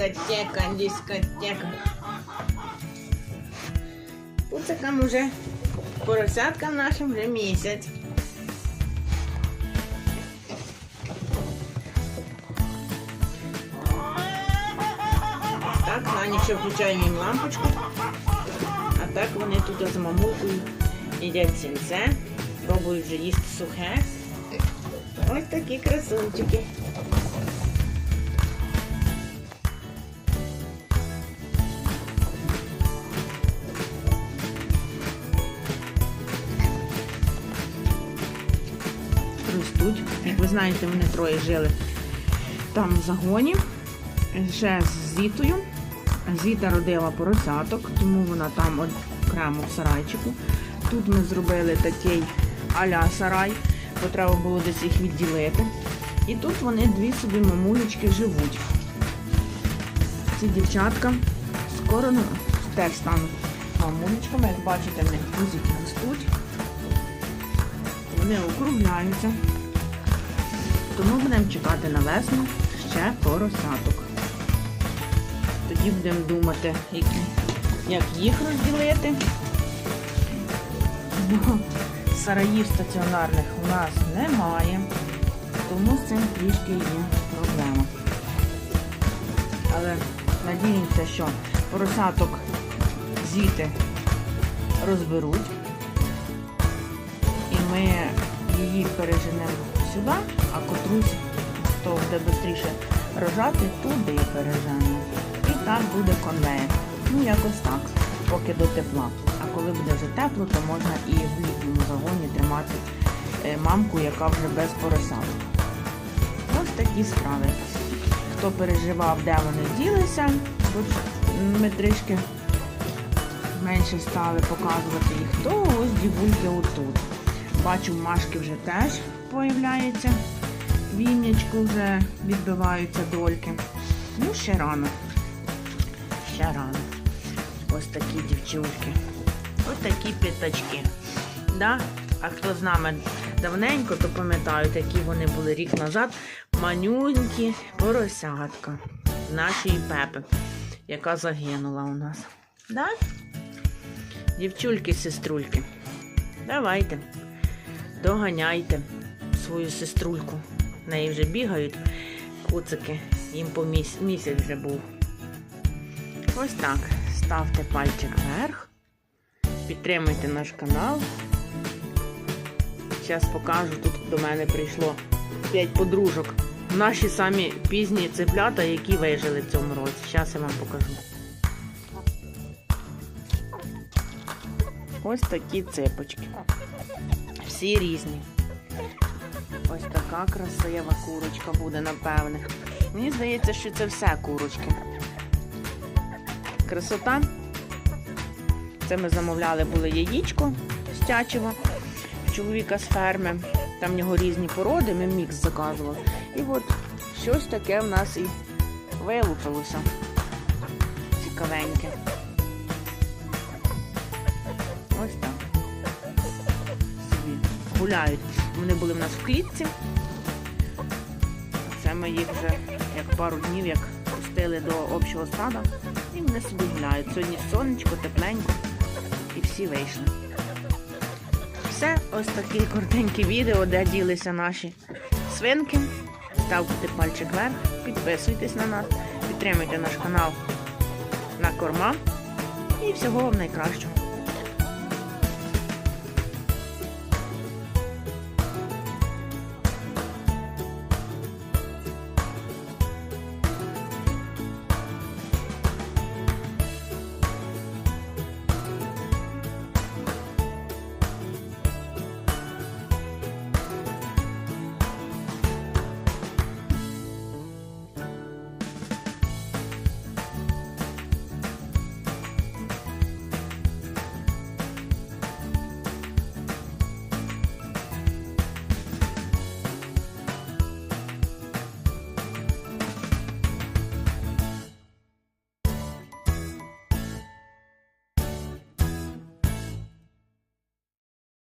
Дискотека, дискотека. Пуцикам уже, поросяткам нашим вже місяць. Так, Наня ще включає їм лампочку. А так вони тут з мамулкою їдять сінце, пробують вже їсти сухе. Ось такі красунчики. Знаєте, вони троє жили там в загоні. Ще з Зітою. Зіта родила поросяток, тому вона там окремо в сарайчику. Тут ми зробили такий аля сарай, бо треба було десь їх відділити. І тут вони дві собі мамулечки живуть. Ці дівчатка скоро теж стануть мамулечками. Як бачите, в них пузики ростуть. Вони округляються. Тому будемо чекати на весну ще поросяток. Тоді будемо думати, як, їх розділити. Бо сараїв стаціонарних у нас немає, тому з цим трішки є проблема. Але надіємося, що поросяток звідти розберуть. І ми її переженемо сюди, а котрусь, хто буде швидше рожати, туди і переженемо. І так буде конвейер. Ну, якось так, поки до тепла. А коли буде вже тепло, то можна і в літньому загоні тримати е, мамку, яка вже без поросяток. Ось такі справи. Хто переживав, де вони ділися, ми трішки менше стали показувати їх, то ось дівульки отут. Бачу, машки вже теж появляється. Віннячку вже відбиваються дольки. Ну, ще рано. Ще рано. Ось такі дівчулки. Ось такі п'ятачки. Да? А хто з нами давненько, то пам'ятають, які вони були рік назад. Манюнькі поросятка нашої пепи, яка загинула у нас. Да? Дівчульки, сеструльки. Давайте, доганяйте свою сеструльку. В неї вже бігають куцики. Їм по міс- місяць вже був. Ось так. Ставте пальчик вверх. Підтримуйте наш канал. Зараз покажу, тут до мене прийшло 5 подружок. Наші самі пізні цеплята, які вижили в цьому році. Зараз я вам покажу. Ось такі цепочки. Всі різні. Ось така красива курочка буде, напевне. Мені здається, що це все курочки. Красота. Це ми замовляли були яєчко з чоловіка з ферми. Там в нього різні породи, ми мікс заказували. І от щось таке в нас і вилупилося. Цікавеньке. Ось так. Гуляють. Вони були в нас в клітці. Це ми їх вже як пару днів як пустили до общого стада. І вони собі гуляють. Сьогодні сонечко, тепленько. І всі вийшли. Все, ось такі коротенькі відео, де ділися наші свинки. Ставте пальчик вверх, підписуйтесь на нас, підтримуйте наш канал на корма. І всього вам найкращого.